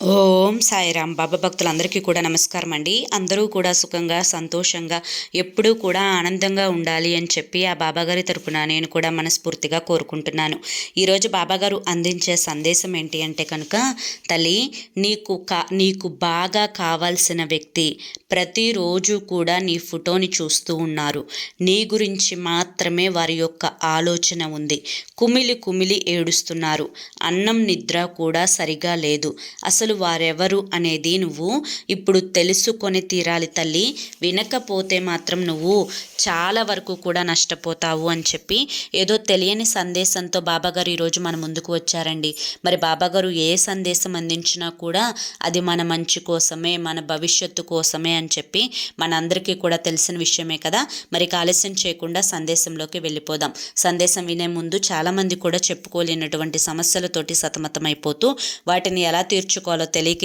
Oh, ఓం సాయిరామ్. బాబా భక్తులందరికీ కూడా నమస్కారం అండి. అందరూ కూడా సుఖంగా సంతోషంగా ఎప్పుడూ కూడా ఆనందంగా ఉండాలి అని చెప్పి ఆ బాబాగారి తరపున నేను కూడా మనస్ఫూర్తిగా కోరుకుంటున్నాను. ఈరోజు బాబాగారు అందించే సందేశం ఏంటి అంటే కనుక తల్లి నీకు కా నీకు బాగా కావాల్సిన వ్యక్తి ప్రతిరోజు కూడా నీ ఫోటోని చూస్తూ ఉన్నారు. నీ గురించి మాత్రమే వారి యొక్క ఆలోచన ఉంది. కుమిలి కుమిలి ఏడుస్తున్నారు. అన్నం నిద్ర కూడా సరిగా లేదు. అసలు వారెవరు అనేది నువ్వు ఇప్పుడు తెలుసుకొని తీరాలి తల్లి. వినకపోతే మాత్రం నువ్వు చాలా వరకు కూడా నష్టపోతావు అని చెప్పి ఏదో తెలియని సందేశంతో బాబాగారు ఈరోజు మన ముందుకు వచ్చారండి. మరి బాబాగారు ఏ సందేశం అందించినా కూడా అది మన మంచి కోసమే మన భవిష్యత్తు కోసమే అని చెప్పి మనందరికీ కూడా తెలిసిన విషయమే కదా. మరి ఆలస్యం చేయకుండా సందేశంలోకి వెళ్ళిపోదాం. సందేశం వినే ముందు చాలామంది కూడా చెప్పుకోలేనటువంటి సమస్యలతోటి సతమతమైపోతూ వాటిని ఎలా తీర్చుకోవాలో తెలియక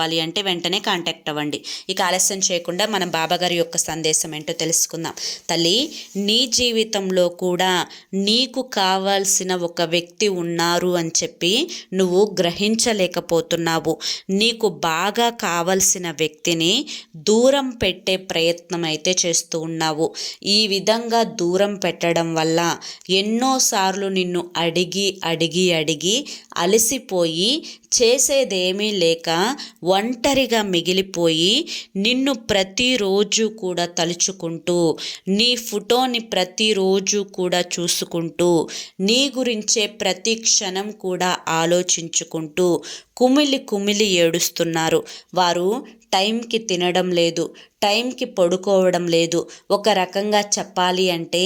అంటే వెంటనే కాంటాక్ట్ అవ్వండి. ఇక ఆలస్యం చేయకుండా మనం బాబాగారి యొక్క సందేశం ఏంటో తెలుసుకుందాం. తల్లి నీ జీవితంలో కూడా నీకు కావాల్సిన ఒక వ్యక్తి ఉన్నారు అని చెప్పి నువ్వు గ్రహించలేకపోతున్నావు. నీకు బాగా కావలసిన వ్యక్తిని దూరం పెట్టే ప్రయత్నం అయితే చేస్తూ ఉన్నావు. ఈ విధంగా దూరం పెట్టడం వల్ల ఎన్నోసార్లు నిన్ను అడిగి అడిగి అడిగి అలసిపోయి చేసేదేమీ లేక ఒంటరిగా మిగిలిపోయి నిన్ను ప్రతిరోజు కూడా తలుచుకుంటూ నీ ఫోటోని ప్రతిరోజు కూడా చూసుకుంటూ నీ గురించే ప్రతి క్షణం కూడా ఆలోచించుకుంటూ కుమిలి కుమిలి ఏడుస్తున్నారు. వారు టైంకి తినడం లేదు టైంకి పడుకోవడం లేదు. ఒక రకంగా చెప్పాలి అంటే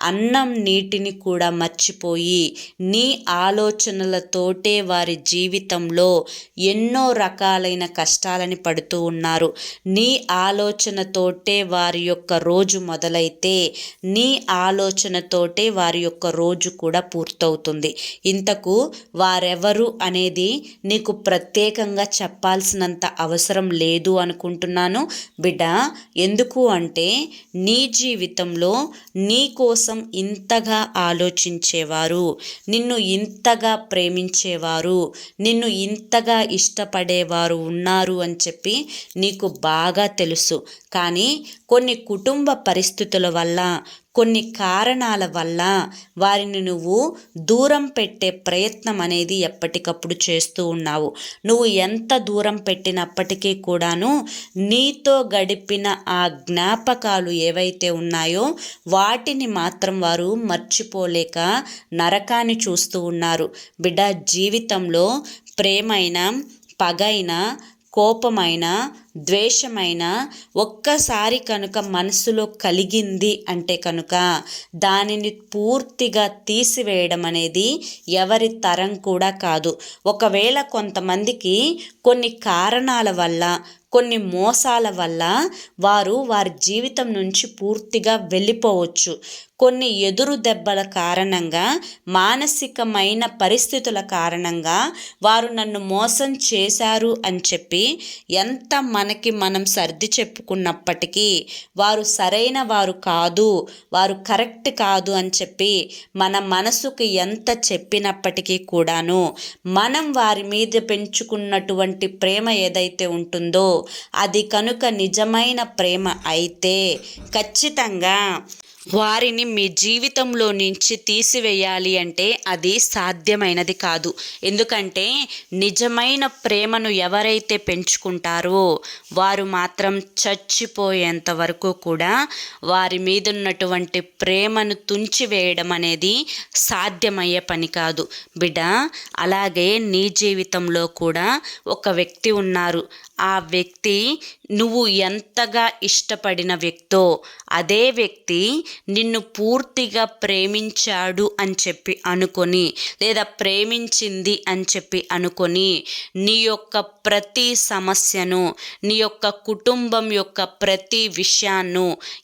అన్నం నీటిని కూడా మర్చిపోయి నీ ఆలోచనలతోటే వారి జీవితంలో ఎన్నో రకాలైన కష్టాలని పడుతూ ఉన్నారు. నీ ఆలోచనతోటే వారి యొక్క రోజు మొదలైతే నీ ఆలోచనతోటే వారి యొక్క రోజు కూడా పూర్తవుతుంది. ఇంతకు వారెవరు అనేది నీకు ప్రత్యేకంగా చెప్పాల్సినంత అవసరం లేదు. అనుకుంటున్నాను. బిడ్డ ఎందుకు అంటే నీ జీవితంలో నీ కోసం ఇంతగా ఆలోచించేవారు నిన్ను ఇంతగా ప్రేమించేవారు నిన్ను ఇంతగా ఇష్టపడేవారు ఉన్నారు అని చెప్పి నీకు బాగా తెలుసు. కానీ కొన్ని కుటుంబ పరిస్థితుల వల్ల కొన్ని కారణాల వల్ల వారిని నువ్వు దూరం పెట్టే ప్రయత్నం అనేది ఎప్పటికప్పుడు చేస్తూ ఉన్నావు. నువ్వు ఎంత దూరం పెట్టినప్పటికీ కూడాను నీతో గడిపిన ఆ జ్ఞాపకాలు ఏవైతే ఉన్నాయో వాటిని మాత్రం వారు మర్చిపోలేక నరకాన్ని చూస్తూ ఉన్నారు. బిడ్డ జీవితంలో ప్రేమైన పగైన కోపమైన ద్వేషమైన ఒక్కసారి కనుక మనసులో కలిగింది అంటే కనుక దానిని పూర్తిగా తీసివేయడం అనేది ఎవరి తరం కూడా కాదు. ఒకవేళ కొంతమందికి కొన్ని కారణాల వల్ల కొన్ని మోసాల వల్ల వారు వారి జీవితం నుంచి పూర్తిగా వెళ్ళిపోవచ్చు. కొన్ని ఎదురు దెబ్బల కారణంగా మానసికమైన పరిస్థితుల కారణంగా వారు నన్ను మోసం చేశారు అని చెప్పి ఎంత మనకి మనం సర్ది చెప్పుకున్నప్పటికీ వారు సరైన వారు కాదు వారు కరెక్ట్ కాదు అని చెప్పి మన మనసుకు ఎంత చెప్పినప్పటికీ కూడాను మనం వారి మీద పెంచుకున్నటువంటి ప్రేమ ఏదైతే ఉంటుందో అది కనుక నిజమైన ప్రేమ అయితే ఖచ్చితంగా వారిని మీ జీవితంలో నుంచి తీసివేయాలి అంటే అది సాధ్యమైనది కాదు. ఎందుకంటే నిజమైన ప్రేమను ఎవరైతే పెంచుకుంటారో వారు మాత్రం చచ్చిపోయేంత వరకు కూడా వారి మీద ఉన్నటువంటి ప్రేమను తుంచివేయడం అనేది సాధ్యమయ్యే పని కాదు. బిడ్డ అలాగే నీ జీవితంలో కూడా ఒక వ్యక్తి ఉన్నారు. ఆ వ్యక్తి నువ్వు ఎంతగా ఇష్టపడిన వ్యక్తో అదే వ్యక్తి నిన్ను పూర్తిగా ప్రేమించాడు అని చెప్పి అనుకొని లేదా ప్రేమించింది అని చెప్పి అనుకొని నీ యొక్క ప్రతి సమస్యను నీ యొక్క కుటుంబం యొక్క ప్రతి విషయాన్ని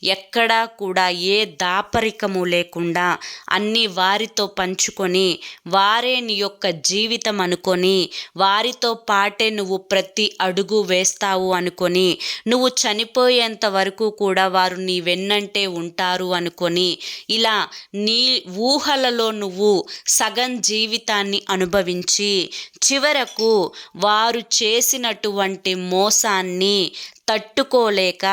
ఎక్కడా కూడా ఏ దాపరికము లేకుండా అన్ని వారితో పంచుకొని వారే నీ యొక్క జీవితం అనుకొని వారితో పాటే నువ్వు ప్రతి అడుగు వేస్తావు అనుకొని నువ్వు చనిపోయేంత వరకు కూడా వారు నీ వెన్నంటే ఉంటారు అనుకొని ఇలా నీ ఊహలలో నువ్వు సగం జీవితాన్ని అనుభవించి చివరకు వారు చేసినటువంటి మోసాన్ని తట్టుకోలేక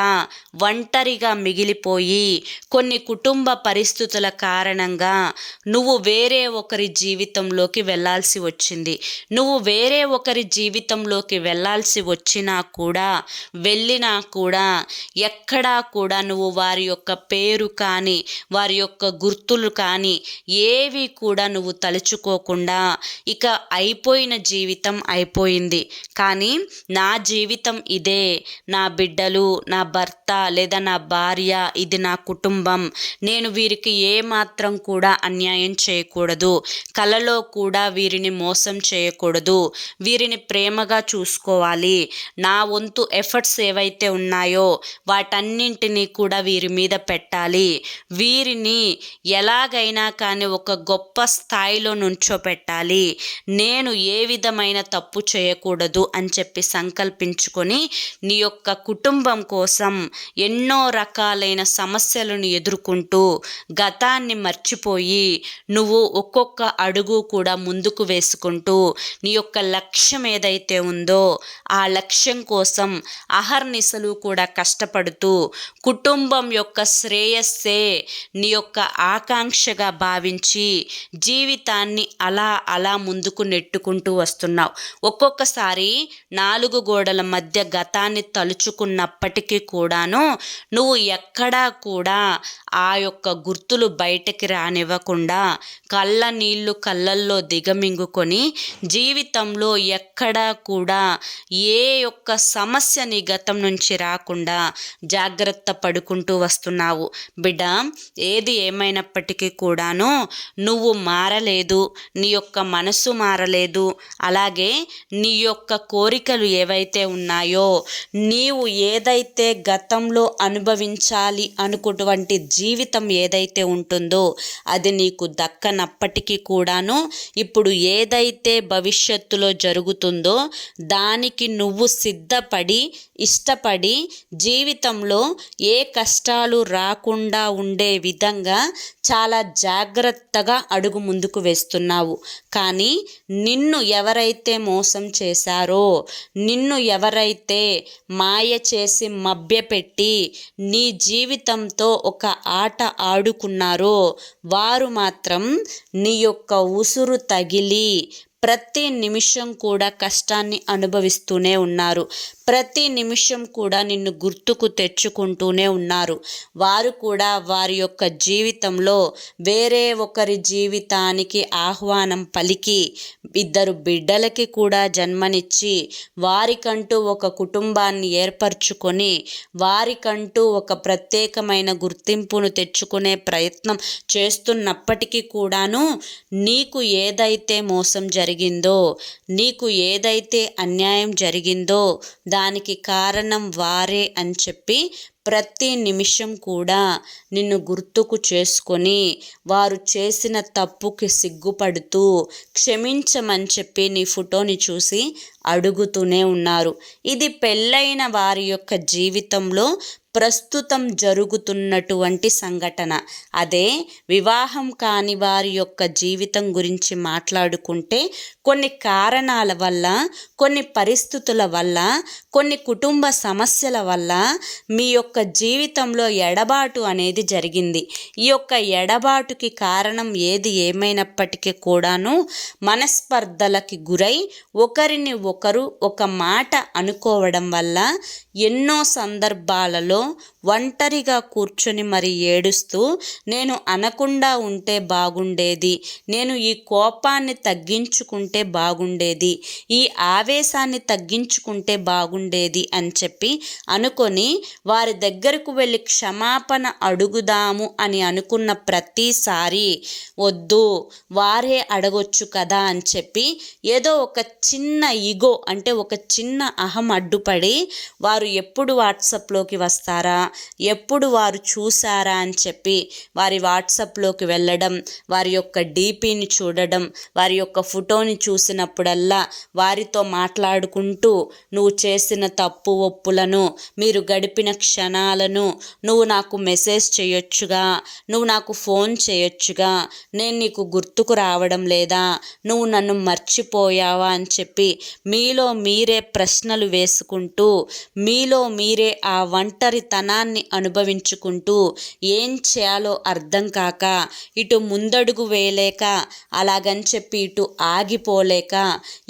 ఒంటరిగా మిగిలిపోయి కొన్ని కుటుంబ పరిస్థితుల కారణంగా నువ్వు వేరే ఒకరి జీవితంలోకి వెళ్ళాల్సి వచ్చింది. నువ్వు వేరే ఒకరి జీవితంలోకి వెళ్ళాల్సి వచ్చినా కూడా వెళ్ళినా కూడా ఎక్కడా కూడా నువ్వు వారి యొక్క పేరు కానీ వారి యొక్క గుర్తులు కానీ ఏవి కూడా నువ్వు తలుచుకోకుండా ఇక అయిపోయిన జీవితం అయిపోయింది. కానీ నా జీవితం ఇదే. నా బిడ్డలు నా భర్త లేదా నా భార్య ఇది నా కుటుంబం. నేను వీరికి ఏమాత్రం కూడా అన్యాయం చేయకూడదు. కలలో కూడా వీరిని మోసం చేయకూడదు. వీరిని ప్రేమగా చూసుకోవాలి. నా వంతు ఎఫర్ట్స్ ఏవైతే ఉన్నాయో వాటన్నింటినీ కూడా వీరి మీద పెట్టాలి. వీరిని ఎలాగైనా కానీ ఒక గొప్ప స్థాయిలో నుంచోపెట్టాలి. నేను ఏ విధమైన తప్పు చేయకూడదు అని చెప్పి సంకల్పించుకొని నీ యొక్క కుటుంబం కోసం ఎన్నో రకాలైన సమస్యలను ఎదుర్కొంటూ గతాన్ని మర్చిపోయి నువ్వు ఒక్కొక్క అడుగు కూడా ముందుకు వేసుకుంటూ నీ యొక్క లక్ష్యం ఏదైతే ఉందో ఆ లక్ష్యం కోసం అహర్నిశలు కూడా కష్టపడుతూ కుటుంబం యొక్క శ్రేయస్సే నీ యొక్క ఆకాంక్షగా భావించి జీవితాన్ని అలా అలా ముందుకు నెట్టుకుంటూ వస్తున్నావు. ఒక్కొక్కసారి నాలుగు గోడల మధ్య గతాన్ని తలుచు దాచుకున్నప్పటికీ కూడాను నువ్వు ఎక్కడా కూడా ఆ యొక్క గుర్తులు బయటకి రానివ్వకుండా కళ్ళ నీళ్ళు కళ్ళల్లో దిగమింగుకొని జీవితంలో ఎక్కడా కూడా ఏ యొక్క సమస్య నీ గతం నుంచి రాకుండా జాగ్రత్త పడుకుంటూ వస్తున్నావు. బిడ్డ ఏది ఏమైనప్పటికీ కూడాను నువ్వు మారలేదు నీ యొక్క మనసు మారలేదు అలాగే నీ యొక్క కోరికలు ఏవైతే ఉన్నాయో నీవు ఏదైతే గతంలో అనుభవించాలి అనుకున్నటువంటి జీవితం ఏదైతే ఉంటుందో అది నీకు దక్కనప్పటికీ కూడాను ఇప్పుడు ఏదైతే భవిష్యత్తులో జరుగుతుందో దానికి నువ్వు సిద్ధపడి ఇష్టపడి జీవితంలో ఏ కష్టాలు రాకుండా ఉండే విధంగా చాలా జాగ్రత్తగా అడుగు ముందుకు వేస్తున్నావు. కానీ నిన్ను ఎవరైతే మోసం చేశారో నిన్ను ఎవరైతే మాయ చేసి మభ్యపెట్టి నీ జీవితంతో ఒక ఆట ఆడుకున్నారో వారు మాత్రం నీ యొక్క ఉసురు తగిలి ప్రతి నిమిషం కూడా కష్టాన్ని అనుభవిస్తూనే ఉన్నారు. ప్రతి నిమిషం కూడా నిన్ను గుర్తుకు తెచ్చుకుంటూనే ఉన్నారు. వారు కూడా వారి యొక్క జీవితంలో వేరే ఒకరి జీవితానికి ఆహ్వానం పలికి ఇద్దరు బిడ్డలకి కూడా జన్మనిచ్చి వారికంటూ ఒక కుటుంబాన్ని ఏర్పరచుకొని వారికంటూ ఒక ప్రత్యేకమైన గుర్తింపును తెచ్చుకునే ప్రయత్నం చేస్తున్నప్పటికీ కూడాను నీకు ఏదైతే మోసం జరిగిందో నీకు ఏదైతే అన్యాయం జరిగిందో దానికి కారణం వారే అని చెప్పి ప్రతి నిమిషం కూడా నిన్ను గుర్తుకు చేసుకొని వారు చేసిన తప్పుకి సిగ్గుపడుతూ క్షమించమని చెప్పి నీ ఫోటోని చూసి అడుగుతూనే ఉన్నారు. ఇది పెళ్ళైన వారి యొక్క జీవితంలో ప్రస్తుతం జరుగుతున్నటువంటి సంఘటన. అదే వివాహం కాని వారి యొక్క జీవితం గురించి మాట్లాడుకుంటే కొన్ని కారణాల వల్ల కొన్ని పరిస్థితుల వల్ల కొన్ని కుటుంబ సమస్యల వల్ల మీ యొక్క యొక్క జీవితంలో ఎడబాటు అనేది జరిగింది. ఈ యొక్క ఎడబాటుకి కారణం ఏది ఏమైనప్పటికీ కూడాను మనస్పర్ధలకి గురై ఒకరిని ఒకరు ఒక మాట అనుకోవడం వల్ల ఎన్నో సందర్భాలలో ఒంటరిగా కూర్చొని మరి ఏడుస్తూ నేను అనకుండా ఉంటే బాగుండేది నేను ఈ కోపాన్ని తగ్గించుకుంటే బాగుండేది ఈ ఆవేశాన్ని తగ్గించుకుంటే బాగుండేది అని చెప్పి అనుకొని వారి దగ్గరకు వెళ్ళి క్షమాపణ అడుగుదాము అని అనుకున్న ప్రతిసారి వద్దు వారే అడగొచ్చు కదా అని చెప్పి ఏదో ఒక చిన్న ఇగో అంటే ఒక చిన్న అహం అడ్డుపడి వారు ఎప్పుడు వాట్సాప్లోకి వస్తారా? ఎప్పుడు వారు చూసారా అని చెప్పి వారి వాట్సాప్లోకి వెళ్ళడం వారి యొక్క డీపీని చూడడం వారి యొక్క ఫోటోని చూసినప్పుడల్లా వారితో మాట్లాడుకుంటూ నువ్వు చేసిన తప్పు ఒప్పులను మీరు గడిపిన క్షణాలను నువ్వు నాకు మెసేజ్ చేయొచ్చుగా నువ్వు నాకు ఫోన్ చేయొచ్చుగా నేను నీకు గుర్తుకు రావడం లేదా నువ్వు నన్ను మర్చిపోయావా అని చెప్పి మీలో మీరే ప్రశ్నలు వేసుకుంటూ మీ మీలో మీరే ఆ ఒంటరితనాన్ని అనుభవించుకుంటూ ఏం చేయాలో అర్థం కాక ఇటు ముందడుగు వేయలేక అలాగని చెప్పి ఇటు ఆగిపోలేక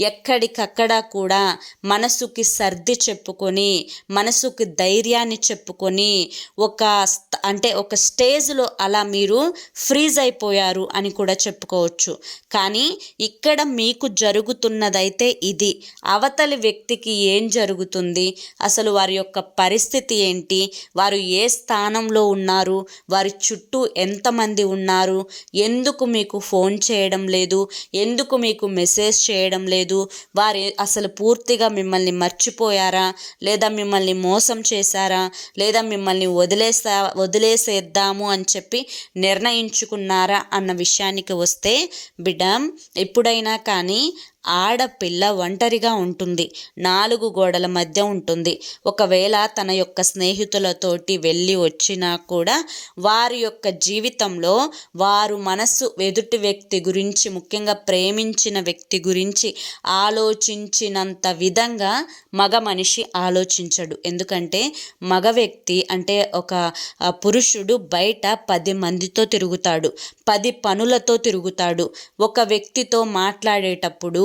ఎక్కడికక్కడ కూడా మనసుకి సర్ది చెప్పుకొని మనసుకి ధైర్యాన్ని చెప్పుకొని ఒక అంటే ఒక స్టేజ్లో అలా మీరు ఫ్రీజ్ అయిపోయారు అని కూడా చెప్పుకోవచ్చు. కానీ ఇక్కడ మీకు జరుగుతున్నదైతే ఇది. అవతలి వ్యక్తికి ఏం జరుగుతుంది? అసలు వారి యొక్క పరిస్థితి ఏంటి? వారు ఏ స్థానంలో ఉన్నారు? వారి చుట్టూ ఎంతమంది ఉన్నారు? ఎందుకు మీకు ఫోన్ చేయడం లేదు? ఎందుకు మీకు మెసేజ్ చేయడం లేదు? వారు అసలు పూర్తిగా మిమ్మల్ని మర్చిపోయారా? లేదా మిమ్మల్ని మోసం చేశారా? లేదా మిమ్మల్ని వదిలేసా వదిలేసేద్దాము అని చెప్పి నిర్ణయించుకున్నారా? అన్న విషయానికి వస్తే బిడ్డ ఎప్పుడైనా కానీ ఆడపిల్ల ఒంటరిగా ఉంటుంది. నాలుగు గోడల మధ్య ఉంటుంది. ఒకవేళ తన యొక్క స్నేహితులతోటి వెళ్ళి వచ్చినా కూడా వారి యొక్క జీవితంలో వారు మనస్సు ఎదుటి వ్యక్తి గురించి ముఖ్యంగా ప్రేమించిన వ్యక్తి గురించి ఆలోచించినంత విధంగా మగ మనిషి ఆలోచించడు. ఎందుకంటే మగ వ్యక్తి అంటే ఒక పురుషుడు బయట పది మందితో తిరుగుతాడు. పది పనులతో తిరుగుతాడు. ఒక వ్యక్తితో మాట్లాడేటప్పుడు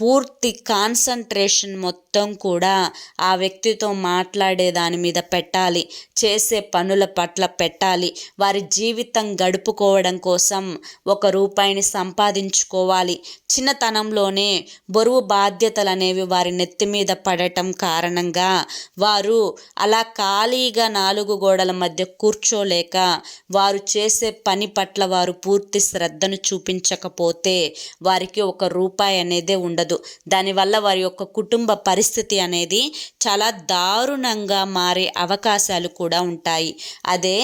పూర్తి కాన్సన్ట్రేషన్ మొత్తం కూడా ఆ వ్యక్తితో మాట్లాడే దాని మీద పెట్టాలి. చేసే పనుల పట్ల పెట్టాలి. వారి జీవితం గడుపుకోవడం కోసం ఒక రూపాయిని సంపాదించుకోవాలి. చిన్నతనంలోనే బరువు బాధ్యతలు అనేవి వారి నెత్తి మీద పడటం కారణంగా వారు అలా ఖాళీగా నాలుగు గోడల మధ్య కూర్చోలేక వారు చేసే పని పట్ల వారు పూర్తి శ్రద్ధను చూపించకపోతే వారికి ఒక రూపాయి అనేది ఉండదు. ఉండదు దానివల్ల వారి యొక్క కుటుంబ పరిస్థితి అనేది చాలా దారుణంగా మారే అవకాశాలు కూడా ఉంటాయి. అదే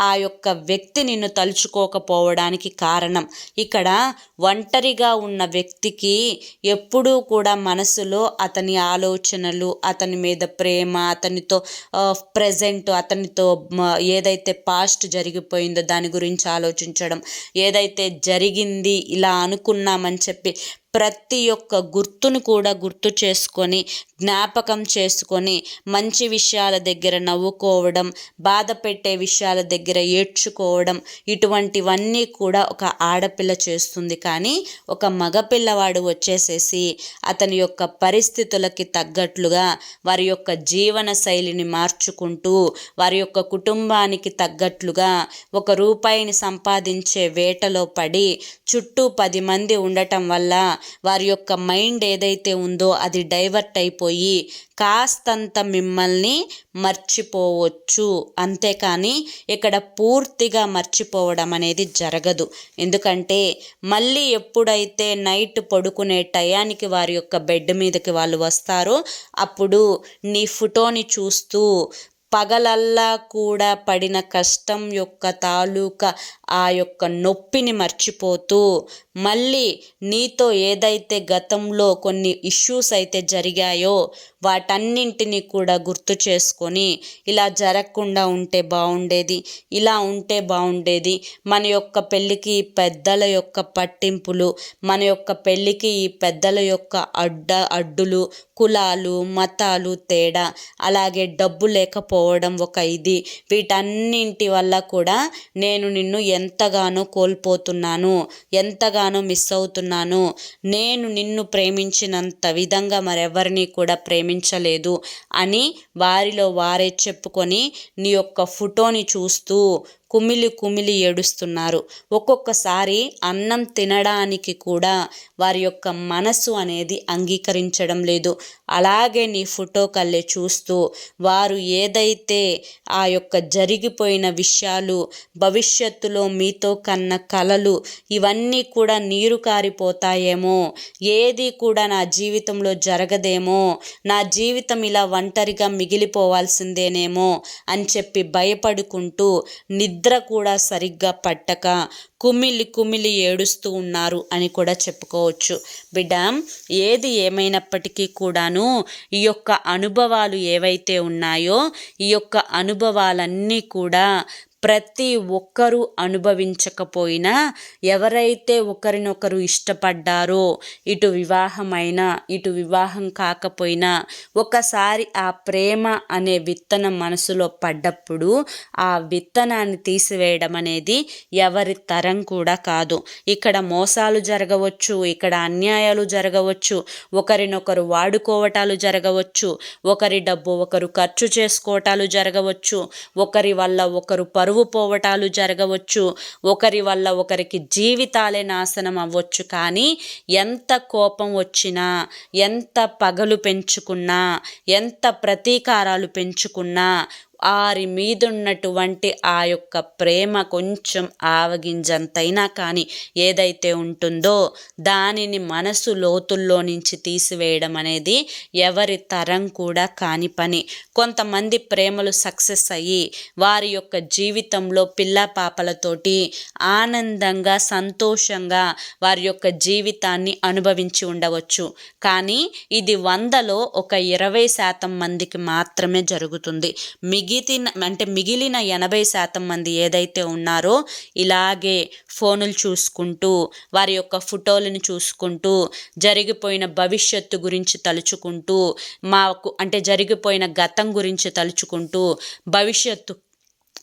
ఆ యొక్క వ్యక్తి నిన్ను తలుచుకోకపోవడానికి కారణం. ఇక్కడ ఒంటరిగా ఉన్న వ్యక్తికి ఎప్పుడూ కూడా మనసులో అతని ఆలోచనలు అతని మీద ప్రేమ అతనితో ప్రజెంట్ అతనితో ఏదైతే పాస్ట్ జరిగిపోయిందో దాని గురించి ఆలోచించడం ఏదైతే జరిగింది ఇలా అనుకున్నామని చెప్పి ప్రతి ఒక్క గుర్తును కూడా గుర్తు చేసుకొని జ్ఞాపకం చేసుకొని మంచి విషయాల దగ్గర నవ్వుకోవడం బాధ పెట్టే విషయాల దగ్గర ఏడ్చుకోవడం ఇటువంటివన్నీ కూడా ఒక ఆడపిల్ల చేస్తుంది. కానీ ఒక మగపిల్లవాడు వచ్చేసేసి అతని యొక్క పరిస్థితులకి తగ్గట్లుగా వారి యొక్క జీవన శైలిని మార్చుకుంటూ వారి యొక్క కుటుంబానికి తగ్గట్లుగా ఒక రూపాయిని సంపాదించే వేటలో పడి చుట్టూ పది మంది ఉండటం వల్ల వారి యొక్క మైండ్ ఏదైతే ఉందో అది డైవర్ట్ అయిపోయి కాస్తంత మిమ్మల్ని మర్చిపోవచ్చు. అంతేకాని ఇక్కడ పూర్తిగా మర్చిపోవడం అనేది జరగదు. ఎందుకంటే మళ్ళీ ఎప్పుడైతే నైట్ పడుకునే టయానికి వారి యొక్క బెడ్ మీదకి వాళ్ళు వస్తారో అప్పుడు నీ ఫోటోని చూస్తూ పగలల్లా కూడా పడిన కష్టం యొక్క తాలూకా ఆ యొక్క నొప్పిని మర్చిపోతూ మళ్ళీ నీతో ఏదైతే గతంలో కొన్ని ఇష్యూస్ అయితే జరిగాయో వాటన్నింటినీ కూడా గుర్తు చేసుకొని ఇలా జరగకుండా ఉంటే బాగుండేది ఇలా ఉంటే బాగుండేది మన యొక్క పెళ్ళికి పెద్దల యొక్క పట్టింపులు మన యొక్క పెళ్ళికి ఈ పెద్దల యొక్క అడ్డ అడ్డులు కులాలు మతాలు తేడా అలాగే డబ్బు లేకపోవడం పోవడం ఒక ఇది. వీటన్నింటి వల్ల కూడా నేను నిన్ను ఎంతగానో కోల్పోతున్నాను ఎంతగానో మిస్ అవుతున్నాను. నేను నిన్ను ప్రేమించినంత విధంగా మరెవరిని కూడా ప్రేమించలేదు అని వారిలో వారే చెప్పుకొని నీ యొక్క ఫోటోని చూస్తూ కుమిలి కుమిలి ఏడుస్తున్నారు. ఒక్కొక్కసారి అన్నం తినడానికి కూడా వారి యొక్క మనసు అనేది అంగీకరించడం లేదు. అలాగే నీ ఫోటో కల్లే చూస్తూ వారు ఏదైతే ఆ యొక్క జరిగిపోయిన విషయాలు భవిష్యత్తులో మీతో కన్న కలలు ఇవన్నీ కూడా నీరు కారిపోతాయేమో ఏది కూడా నా జీవితంలో జరగదేమో నా జీవితం ఇలా ఒంటరిగా మిగిలిపోవాల్సిందేనేమో అని చెప్పి భయపడుకుంటూ నిద్ర కూడా సరిగ్గా పట్టక కుమిలి కుమిలి ఏడుస్తూ ఉన్నారు అని కూడా చెప్పుకోవచ్చు. బిడ్డ ఏది ఏమైనప్పటికీ కూడాను ఈ యొక్క అనుభవాలు ఏవైతే ఉన్నాయో ఈ యొక్క అనుభవాలన్నీ కూడా ప్రతి ఒక్కరూ అనుభవించకపోయినా ఎవరైతే ఒకరినొకరు ఇష్టపడ్డారో ఇటు వివాహమైనా ఇటు వివాహం కాకపోయినా ఒకసారి ఆ ప్రేమ అనే విత్తనం మనసులో పడ్డప్పుడు ఆ విత్తనాన్ని తీసివేయడం అనేది ఎవరి తరం కూడా కాదు. ఇక్కడ మోసాలు జరగవచ్చు ఇక్కడ అన్యాయాలు జరగవచ్చు ఒకరినొకరు వాడుకోవటాలు జరగవచ్చు ఒకరి డబ్బు ఒకరు ఖర్చు చేసుకోవటాలు జరగవచ్చు ఒకరి వల్ల ఒకరు పరు పరువు పోవటాలు జరగవచ్చు. ఒకరి వల్ల ఒకరికి జీవితాలే నాశనం అవ్వచ్చు. కానీ ఎంత కోపం వచ్చినా ఎంత పగలు పెంచుకున్నా ఎంత ప్రతీకారాలు పెంచుకున్నా వారి మీదున్నటువంటి ఆ యొక్క ప్రేమ కొంచెం ఆవగింజంతైనా కానీ ఏదైతే ఉంటుందో దానిని మనసు లోతుల్లో నుంచి తీసివేయడం అనేది ఎవరి తరం కూడా కాని పని. కొంతమంది ప్రేమలు సక్సెస్ అయ్యి వారి యొక్క జీవితంలో పిల్ల పాపలతోటి ఆనందంగా సంతోషంగా వారి యొక్క జీవితాన్ని అనుభవించి ఉండవచ్చు. కానీ ఇది వందలో ఒక ఇరవై శాతం మందికి మాత్రమే జరుగుతుంది. మిగి మిగిలిన అంటే మిగిలిన ఎనభై శాతం మంది ఏదైతే ఉన్నారో ఇలాగే ఫోనులు చూసుకుంటూ వారి యొక్క ఫోటోలను చూసుకుంటూ జరిగిపోయిన భవిష్యత్తు గురించి తలుచుకుంటూ మాకు అంటే జరిగిపోయిన గతం గురించి తలుచుకుంటూ భవిష్యత్తు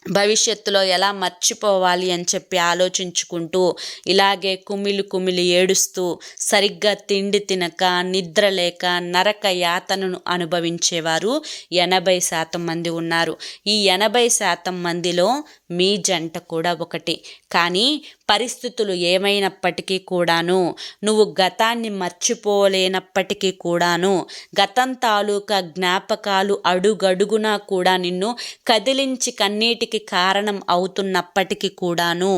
భవిష్యత్తులో ఎలా మర్చిపోవాలి అని చెప్పి ఆలోచించుకుంటూ ఇలాగే కుమిలి కుమిలి ఏడుస్తూ సరిగ్గా తిండి తినక నిద్ర లేక నరక యాతనను అనుభవించేవారు ఎనభై శాతం మంది ఉన్నారు. ఈ ఎనభై శాతం మందిలో మీ జంట కూడా ఒకటి. కానీ పరిస్థితులు ఏమైనప్పటికీ కూడాను నువ్వు గతాన్ని మర్చిపోలేనప్పటికీ కూడాను గతం తాలూకా జ్ఞాపకాలు అడుగడుగునా కూడా నిన్ను కదిలించి కన్నీటికి కారణం అవుతున్నప్పటికీ కూడాను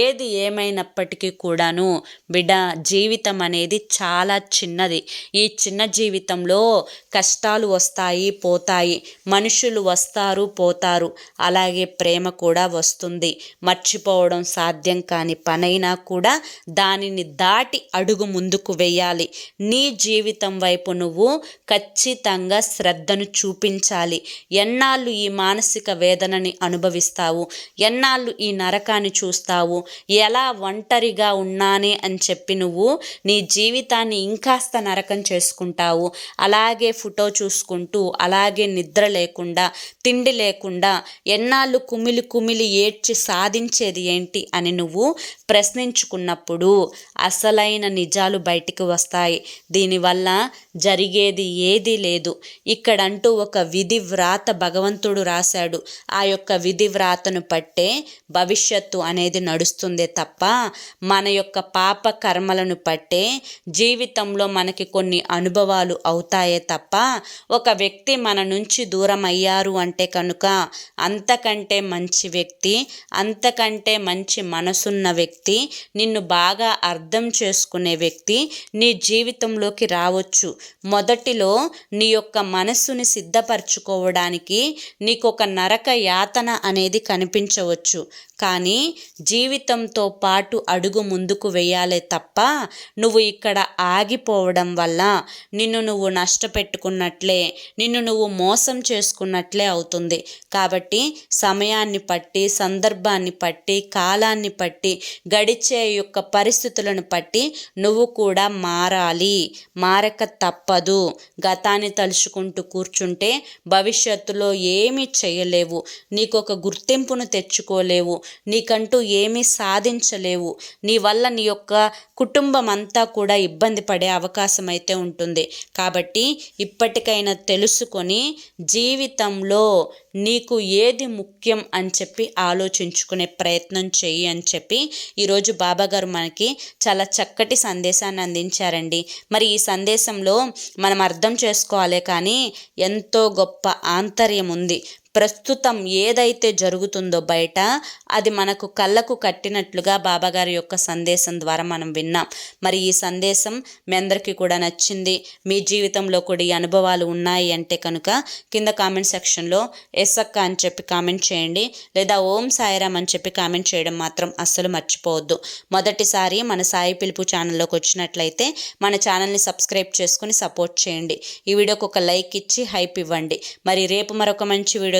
ఏది ఏమైనప్పటికీ కూడాను బిడ్డ జీవితం అనేది చాలా చిన్నది. ఈ చిన్న జీవితంలో కష్టాలు వస్తాయి పోతాయి. మనుషులు వస్తారు పోతారు. అలాగే ప్రేమ కూడా వస్తుంది. మర్చిపోవడం సాధ్యం కాని పనైనా కూడా దానిని దాటి అడుగు ముందుకు వేయాలి. నీ జీవితం వైపు నువ్వు ఖచ్చితంగా శ్రద్ధను చూపించాలి. ఎన్నాళ్ళు ఈ మానసిక వేదనని అనుభవిస్తావు? ఎన్నాళ్ళు ఈ నరకాన్ని చూస్తావు? ఎలా ఒంటరిగా ఉన్నానే అని చెప్పి నువ్వు నీ జీవితాన్ని ఇంకాస్త నరకం చేసుకుంటావు. అలాగే ఫోటో చూసుకుంటూ అలాగే నిద్ర లేకుండా తిండి లేకుండా ఎన్నాళ్ళు కుమిలి కుమిలి ఏడ్చి సాధించేది ఏంటి అని నువ్వు ప్రశ్నించుకున్నప్పుడు అసలైన నిజాలు బయటికి వస్తాయి. దీనివల్ల జరిగేది ఏదీ లేదు. ఇక్కడంటూ ఒక విధి వ్రాత భగవంతుడు రాశాడు. ఆ యొక్క విధి వ్రాతను పట్టే భవిష్యత్తు అనేది నడుస్తుందే తప్ప మన యొక్క పాప కర్మలను పట్టే జీవితంలో మనకి కొన్ని అనుభవాలు అవుతాయే తప్ప ఒక వ్యక్తి మన నుంచి దూరం అయ్యారు అంటే కనుక అంతకంటే మంచి వ్యక్తి అంతకంటే మంచి మనసున్న వ్యక్తి నిన్ను బాగా అర్థం చేసుకునే వ్యక్తి నీ జీవితంలోకి రావచ్చు. మొదటిలో నీ యొక్క మనస్సుని సిద్ధపరచుకోవడానికి నీకు ఒక నరక యాతన అనేది కనిపించవచ్చు. కానీ జీవితంతో పాటు అడుగు ముందుకు వేయాలే తప్ప నువ్వు ఇక్కడ ఆగిపోవడం వల్ల నిన్ను నువ్వు నష్టపెట్టుకున్నట్లే నిన్ను నువ్వు మోసం చేసుకున్నట్లే అవుతుంది. కాబట్టి సమయాన్ని పట్టి బట్టి సందర్భాన్ని బట్టి కాలాన్ని బట్టి గడిచే యొక్క పరిస్థితులను బట్టి నువ్వు కూడా మారాలి. మారక తప్పదు. గతాన్ని తలుచుకుంటూ కూర్చుంటే భవిష్యత్తులో ఏమీ చేయలేవు. నీకు ఒక గుర్తింపును తెచ్చుకోలేవు. నీకంటూ ఏమీ సాధించలేవు. నీ వల్ల నీ యొక్క కుటుంబం అంతా కూడా ఇబ్బంది పడే అవకాశం అయితే ఉంటుంది. కాబట్టి ఇప్పటికైనా తెలుసుకొని జీవితంలో నీకు ఏది ముఖ్యం అని చెప్పి ఆలోచించుకునే ప్రయత్నం చెయ్యి అని చెప్పి ఈరోజు బాబాగారు మనకి చాలా చక్కటి సందేశాన్ని అందించారండి. మరి ఈ సందేశంలో మనం అర్థం చేసుకోవాలి కానీ ఎంతో గొప్ప ఆంతర్యం ఉంది. ప్రస్తుతం ఏదైతే జరుగుతుందో బయట అది మనకు కళ్ళకు కట్టినట్లుగా బాబాగారి యొక్క సందేశం ద్వారా మనం విన్నాం. మరి ఈ సందేశం మీ అందరికీ కూడా నచ్చింది. మీ జీవితంలో కూడా ఈ అనుభవాలు ఉన్నాయి అంటే కనుక కింద కామెంట్ సెక్షన్లో ఎస్ఎక్క అని చెప్పి కామెంట్ చేయండి. లేదా ఓం సాయిరామ్ అని చెప్పి కామెంట్ చేయడం మాత్రం అస్సలు మర్చిపోవద్దు. మొదటిసారి మన సాయి పిలుపు ఛానల్లోకి వచ్చినట్లయితే మన ఛానల్ని సబ్స్క్రైబ్ చేసుకుని సపోర్ట్ చేయండి. ఈ వీడియోకి ఒక లైక్ ఇచ్చి హైప్ ఇవ్వండి. మరి రేపు మరొక మంచి వీడియో